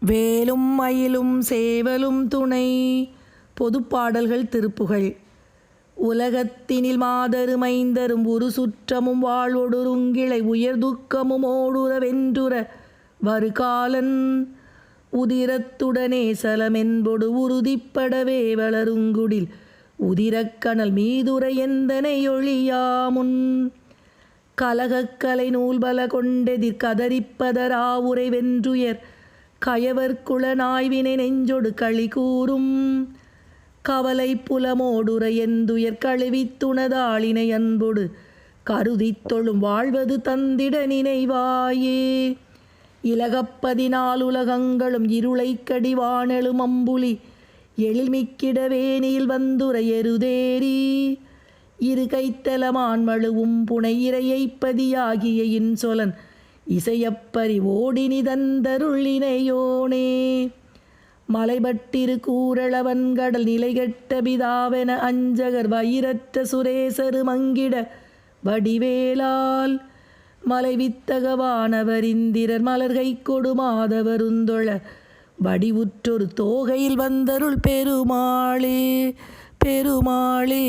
வேலும் மயிலும் சேவலும் துணை. பொதுப்பாடல்கள் திருப்புகள். உலகத்தினில் மாதருமைந்தரும் ஒரு சுற்றமும் வாழ்வொடுருங்கிளை உயர் துக்கமும் வென்றுற வருகாலன் உதிரத்துடனே சலமென்பொடு உறுதிப்படவே வளருங்குடில். உதிரக்கணல் மீதுரை எந்தனை ஒழியாமுன்? கலகக்கலை நூல்பல கொண்டெதிர் கதறிப்பதராவுரை வென்றுயர் கயவர் குளநாய்வினை நெஞ்சொடு களி கூறும். கவலை புலமோடுற எந்துயர் கழுவித்துணதாளினை துணதாளினை அன்பொடு கருதித் தொழும் வாழ்வது தந்திட நினைவாயே. இலகப்பதினால் உலகங்களும் இருளை கடி வானெழும் அம்புலி எழில்மிக்கிடவேனில் வந்துரை எருதேரி இரு கைத்தலமான் மழுவும் புனை இறையைப் பதியாகிய இன்சொலன் இசையப்பறி ஓடினி தந்தருளினையோனே. மலைபட்டிரு கூரளவன் கடல் நிலைகெட்ட பிதாவென அஞ்சகர் வைரத்த சுரேசரு மங்கிட வடிவேலால். மலைவித்தகவானவர் இந்திரர் மலர்கை கொடுமாதவருந்தொழ வடிவுற்றொரு தோகையில் வந்தருள் பெருமாளே பெருமாளே.